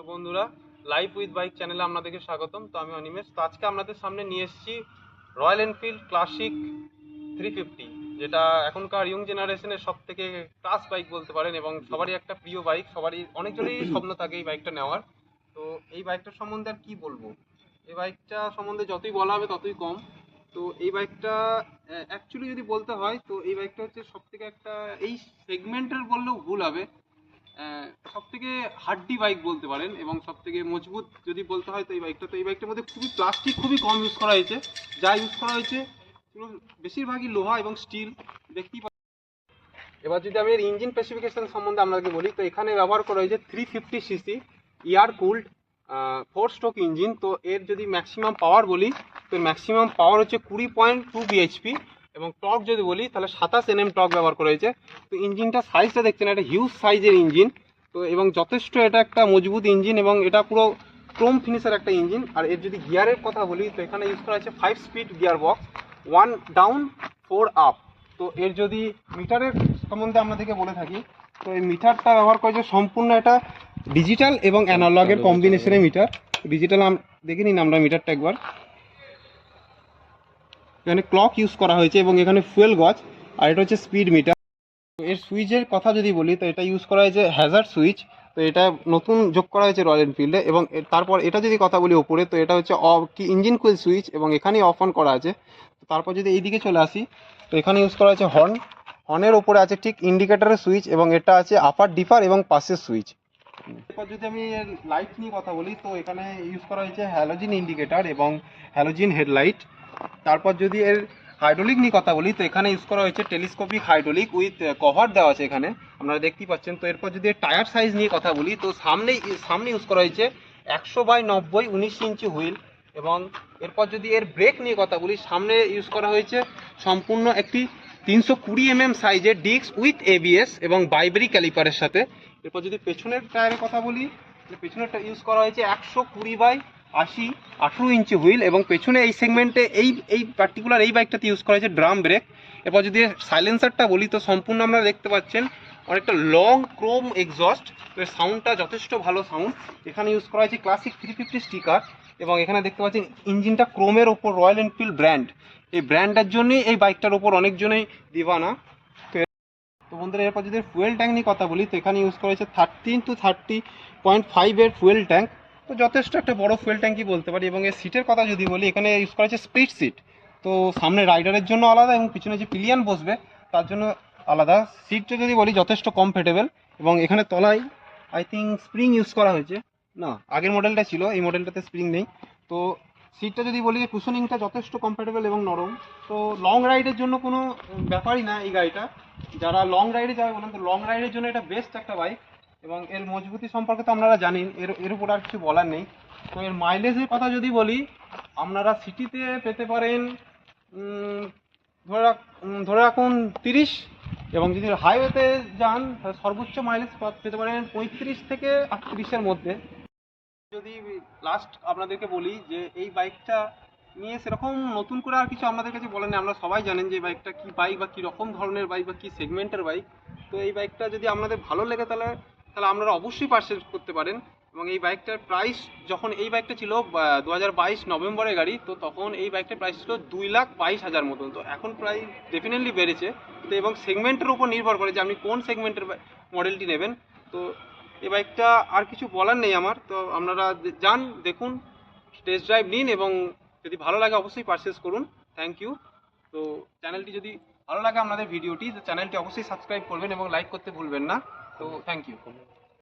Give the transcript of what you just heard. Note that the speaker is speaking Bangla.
তো বন্ধুরা লাইভ উইথ বাইক চ্যানেলে আপনাদেরকে স্বাগতম। তো আমি অনিমেষ। তো আজকে আপনাদের সামনে নিয়ে এসেছি Royal Enfield classic three fifty যেটা এখনকার ইয়ং জেনারেশনের সব থেকে ক্লাস বাইক বলতে পারেন এবং সবারই একটা প্রিয় বাইক সবারই অনেকজনেরই স্বপ্ন থাকে এই বাইকটা নেওয়ার। তো এই বাইকটার সম্বন্ধে আর কি বলব? এই বাইকটা সম্বন্ধে যতই বলা হবে ততই কম। তো এই বাইকটা অ্যাকচুয়ালি যদি বলতে হয়, তো এই বাইকটা হচ্ছে সব থেকে একটা, এই সেগমেন্টের বললেও ভুল হবে। সব থেকে হাড্ডি বাইক বলতে পারেন এবং সব থেকে মজবুত যদি বলতে হয় তো এই বাইকটা তো এই বাইকটার মধ্যে খুবই প্লাস্টিক খুবই কম ইউজ করা হয়েছে। যা ইউজ করা হয়েছে বেশিরভাগই লোহা এবং স্টিল দেখতেই এবার যদি আমি এর ইঞ্জিন স্পেসিফিকেশন সম্বন্ধে আপনাকে বলি, তো এখানে ব্যবহার করা হয়েছে three fifty CC air cooled four stroke engine তো এর যদি ম্যাক্সিমাম পাওয়ার বলি, তো ম্যাক্সিমাম পাওয়ার হচ্ছে কুড়ি পয়েন্ট টু বিএইচপি এবং টক যদি বলি তাহলে সাতাশ এনএম টক ব্যবহার করা হয়েছে। তো ইঞ্জিনটা সাইজটা দেখছেন একটা হিউজ সাইজের ইঞ্জিন। তো এবং যথেষ্ট এটা একটা মজবুত ইঞ্জিন এবং এটা পুরো ক্রোম ফিনিশের একটা ইঞ্জিন। আর এর যদি গিয়ারের কথা বলি তো এখানে ইউজ করা হয়েছে five speed gear box one down four up তো এর যদি মিটারের সম্বন্ধে আপনাদেরকে বলে থাকি তো এই মিটারটা ব্যবহার করেছে সম্পূর্ণ একটা ডিজিটাল এবং অ্যানালগের কম্বিনেশনের মিটার। ডিজিটাল দেখে নিন আমরা মিটারটা একবার। এখানে ক্লক ইউজ করা হয়েছে এবং এখানে ফুয়েল গজ, আর এটা হচ্ছে স্পিড মিটার এর সুইচের কথা যদি বলি, তো এটা ইউজ করা হয়েছে হ্যাজার সুইচ তো এটা নতুন যোগ করা হয়েছে রয়্যাল এনফিল্ডে এবং তারপর এটা যদি কথা বলি ওপরে তো এটা হচ্ছে কি ইঞ্জিন কুইল সুইচ এবং এখানেই অফ অন করা আছে। তারপর যদি এইদিকে চলে আসি, তো এখানে ইউজ করা হয়েছে হর্ন হর্নের ওপরে আছে ঠিক ইন্ডিকেটরের সুইচ এবং এটা আছে আপার ডিপার এবং পাশের সুইচ এরপর যদি আমি লাইট নিয়ে কথা বলি, তো এখানে ইউজ করা হয়েছে হ্যালোজিন ইন্ডিকেটার এবং হ্যালোজিন হেডলাইট তারপর যদি এর হাইড্রোলিক নিয়ে কথা বলি, তো এখানে ইউজ করা হয়েছে টেলিস্কোপিক হাইড্রোলিক উইথ কভার দেওয়া আছে এখানে। আপনারা দেখতেই পাচ্ছেন, তো এরপর যদি টায়ার সাইজ নিয়ে কথা বলি, তো সামনে সামনে ইউজ করা হয়েছে একশো বাই নব্বই উনিশ ইঞ্চি হুইল এবং এরপর যদি এর ব্রেক নিয়ে কথা বলি, সামনে ইউজ করা হয়েছে সম্পূর্ণ একটি তিনশো কুড়ি এমএম সাইজের ডিস্ক উইথ এবিএস এবং বাইবেরি ক্যালিপারের সাথে। এরপর যদি পেছনের টায়ারের কথা বলি পেছনেরটা ইউজ করা হয়েছে একশো কুড়ি বাই আশি, আঠেরো ইঞ্চি হুইল এবং পেছনে এই সেগমেন্টে এই এই পার্টিকুলার এই বাইকটাতে ইউজ করা হয়েছে ড্রাম ব্রেক এরপর যদি সাইলেন্সারটা বলি, তো সম্পূর্ণ আপনারা দেখতে পাচ্ছেন অনেকটা লং ক্রোম এক্সস্ট সাউন্ডটা যথেষ্ট ভালো সাউন্ড এখানে ইউজ করা হয়েছে ক্লাসিক থ্রি ফিফটি স্টিকার এবং এখানে দেখতে পাচ্ছেন ইঞ্জিনটা ক্রোমের ওপর রয়্যাল এনফিল্ড ব্র্যান্ড এই ব্র্যান্ডের জন্যই এই বাইকটার ওপর অনেকজনেই দিবানা। তো বন্ধুরা, এরপর যদি ফুয়েল ট্যাঙ্ক নিয়ে কথা বলি, তো এখানে ইউজ করা হয়েছে থার্টিন টু থার্টি পয়েন্ট ফাইভের ফুয়েল ট্যাঙ্ক তো যথেষ্ট একটা বড় ফুয়েল ট্যাঙ্কি বলতে পারি এবং এর সিটের কথা যদি বলি, এখানে ইউজ করা হয়েছে স্প্লিট সিট তো সামনে রাইডারের জন্য আলাদা এবং পিছনে যে পিলিয়ান বসবে, তার জন্য আলাদা। সিটটা যদি বলি, যথেষ্ট কমফোর্টেবল এবং এখানে তলায় আই থিঙ্ক স্প্রিং ইউজ করা হয়েছে। না, আগের মডেলটা ছিল, এই মডেলটাতে স্প্রিং নেই। তো সিটটা যদি বলি কুশনিংটা যথেষ্ট কমফোর্টেবল এবং নরম। তো লং রাইডের জন্য কোনো ব্যাপারই না এই গাড়িটা। যারা লং রাইডে যাবে বলেন, তো লং রাইডের জন্য এটা বেস্ট একটা বাইক এবং এর মজবুতি সম্পর্কে তো আপনারা জানেন, এর এর উপর আর কিছু বলার নেই। তো এর মাইলেজের কথা যদি বলি, আপনারা সিটিতে পেতে পারেন ধরে রাখ ধরে রাখুন তিরিশ, এবং যদি হাইওয়েতে যান, তাহলে সর্বোচ্চ মাইলেজ পেতে পারেন পঁয়ত্রিশ থেকে আটত্রিশের মধ্যে। যদি লাস্ট আপনাদেরকে বলি যে এই বাইকটা নিয়ে সেরকম নতুন করে আর কিছু আপনাদের কাছে বলেন আমরা সবাই জানেন যে বাইকটা কি বাইক বা কী রকম ধরনের বাইক বা কী সেগমেন্টের বাইক তো এই বাইকটা যদি আপনাদের ভালো লেগে, তাহলে তাহলে আপনারা অবশ্যই পারচেজ করতে পারেন। এবং এই বাইকটার প্রাইস যখন এই বাইকটা ছিল দু হাজার বাইশ নভেম্বরের গাড়ি, তো তখন এই বাইকটার প্রাইস ছিল দুই লাখ বাইশ হাজার মতন তো এখন প্রায় ডেফিনেটলি বেড়েছে। তো এবং সেগমেন্টের উপর নির্ভর করে যে আপনি কোন সেগমেন্টের মডেলটি নেবেন। তো এই বাইকটা আর কিছু বলার নেই আমার। তো আপনারা যান, দেখুন টেস্ট ড্রাইভ নিন এবং যদি ভালো লাগে অবশ্যই পারচেস করুন। থ্যাংক ইউ তো চ্যানেলটি যদি ভালো লাগে আপনাদের ভিডিওটি তো চ্যানেলটি অবশ্যই সাবস্ক্রাইব করবেন এবং লাইক করতে ভুলবেন না। তো থ্যাংক ইউ